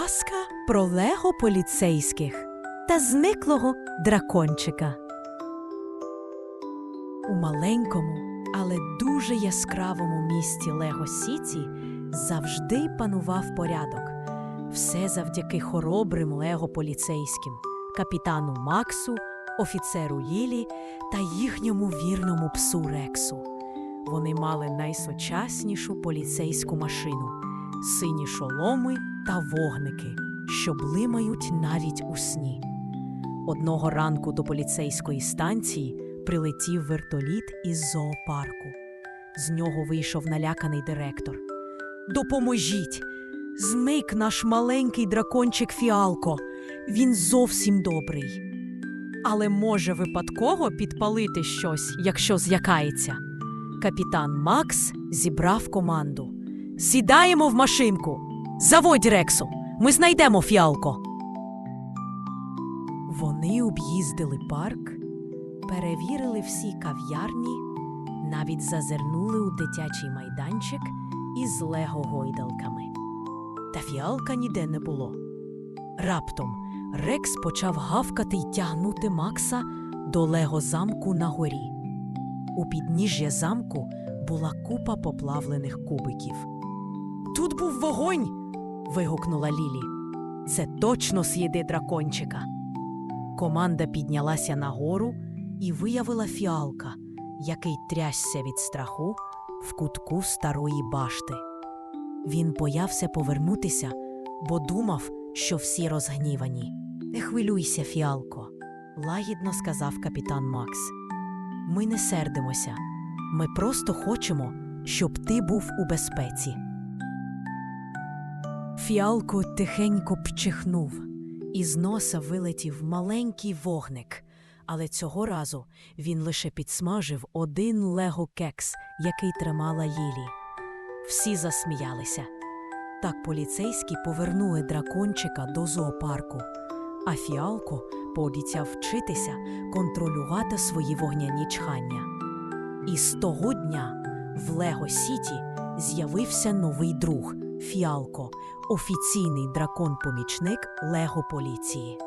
Казка про лего поліцейських та зниклого дракончика. У маленькому, але дуже яскравому місті Лего Сіті завжди панував порядок. Все завдяки хоробрим лего поліцейським, капітану Максу, офіцеру Лілі та їхньому вірному псу Рексу. Вони мали найсучаснішу поліцейську машину, сині шоломи та вогники, що блимають навіть у сні. Одного ранку до поліцейської станції прилетів вертоліт із зоопарку. З нього вийшов наляканий директор. Допоможіть! Зник наш маленький дракончик Фіалко. Він зовсім добрий. Але може випадково підпалити щось, якщо злякається. Капітан Макс зібрав команду. Сідаємо в машинку. Заводь Рексу. Ми знайдемо фіалко. Вони об'їздили парк, перевірили всі кав'ярні, навіть зазирнули у дитячий майданчик із лего-гойдалками. Та фіалка ніде не було. Раптом Рекс почав гавкати й тягнути Макса до лего замку на горі. У підніжжя замку була купа поплавлених кубиків. Тут був вогонь. вигукнула Лілі. Це точно сліди дракончика. Команда піднялася нагору і виявила фіалка, який трясся від страху в кутку старої башти. Він боявся повернутися, бо думав, що всі розгнівані. Не хвилюйся, фіалко, лагідно сказав капітан Макс. Ми не сердимося. Ми просто хочемо, щоб ти був у безпеці. Фіалко тихенько пчихнув. Із носа вилетів маленький вогник, але цього разу він лише підсмажив один лего кекс, який тримала Лілі. Всі засміялися. Так поліцейські повернули дракончика до зоопарку, а фіалко пообіцяв вчитися контролювати свої вогняні чхання. І з того дня в Лего Сіті з'явився новий друг Фіалко, офіційний дракон-помічник Лего поліції.